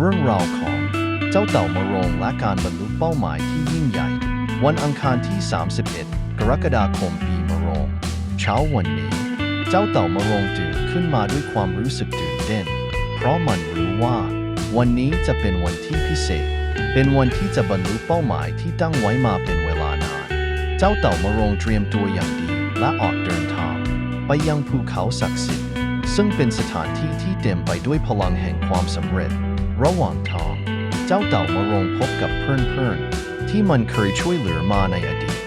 เรื่องราวของเจ้าเต่ามะโรงและการบรรลุเป้าหมายที่ยิ่งใหญ่ วันอังคารที่ 31 กรกฎาคมปีมะโรง เช้าวันนี้ เจ้าเต่ามะรงตื่นขึ้นมาด้วยความรู้สึกตื่นเต้น เพราะมันรู้ว่า วันนี้จะเป็นวันที่พิเศษ เป็นวันที่จะบรรลุเป้าหมายที่ตั้งไว้มาเป็นเวลานาน เจ้าเต่ามะรงเตรียมตัวอย่างดีและออกเดินทาง ไปยังภูเขาศักดิ์สิทธิ์ซึ่งเป็นสถานที่ที่เต็มไปด้วยพลังแห่งความสำเร็จ ระหว่างทางเจ้าเต่ามะโรงพบกับเพื่อนๆ ที่มันเคยช่วยเหลือมาในอดีต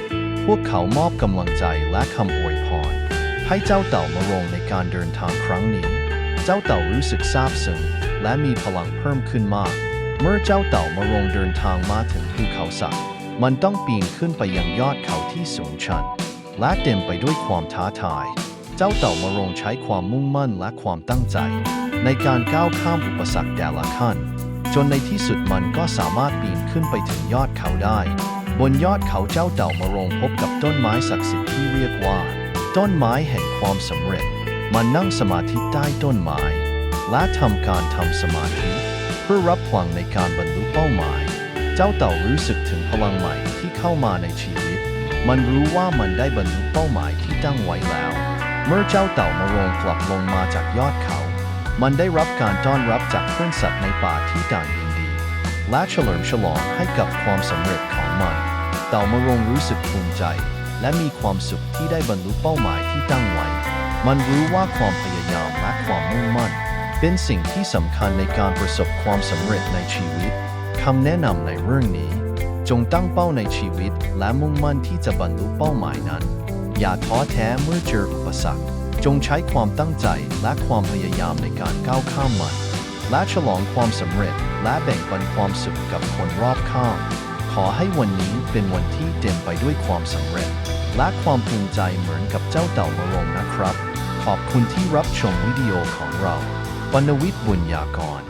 พวกเขามอบกำลังใจและคำอวยพร ให้เจ้าเต่ามะโรงในการเดินทางครั้งนี้ เจ้าเต่ารู้สึกซาบซึ้งและมีพลังเพิ่มขึ้นมาก เมื่อเจ้าเต่ามะโรงเดินทางมาถึงภูเขาสักมันต้องปีนขึ้นไปยังยอดเขาที่สูงชัน และเต็มไปด้วยความท้าทาย เจ้าเต่ามะโรงใช้ความมุ่งมั่นและความตั้งใจ ในการก้าวข้ามอุปสรรคแต่ละขั้น จนในที่สุดมันก็สามารถปีนขึ้นไปถึงยอดเขาได้ บนยอดเขาเจ้าเต่ามะโรงพบกับต้นไม้ศักดิ์สิทธิ์ที่เรียกว่า ต้นไม้แห่งความสำเร็จ มันนั่งสมาธิใต้ต้นไม้ และทำการทำสมาธิ เพื่อรับพลังในการบรรลุเป้าหมาย เจ้าเต่ารู้สึกถึงพลังใหม่ที่เข้ามาในชีวิต มันรู้ว่ามันได้บรรลุเป้าหมายที่ตั้งไว้แล้ว เมื่อเจ้าเต่ามะโรงกลับลงมาจากยอดเขา มันได้รับการต้อนรับจากเพื่อนสัตว์ในป่าที่ต่างยินดี และเฉลิมฉลองให้กับความสำเร็จของมัน เต่ามะรงรู้สึกภูมิใจ และมีความสุขที่ได้บรรลุเป้าหมายที่ตั้งไว้ มันรู้ว่าความพยายามและความมุ่งมั่น เป็นสิ่งที่สำคัญในการประสบความสำเร็จในชีวิตคำแนะนำในเรื่องนี้ จงตั้งเป้าในชีวิต และมุ่งมั่นที่จะบรรลุเป้าหมายนั้น อย่าท้อแท้เมื่อเจออุปสรรค จงใช้ความตั้งใจและความพยายามในการก้าวข้ามมัน และฉลองความสำเร็จและแบ่งปันความสุขกับคนรอบข้าง ขอให้วันนี้เป็นวันที่เต็มไปด้วยความสำเร็จ และความภูมิใจเหมือนกับเจ้าเต่ามารงนะครับ ขอบคุณที่รับชมวิดีโอของเราปนวิทย์บุญญากร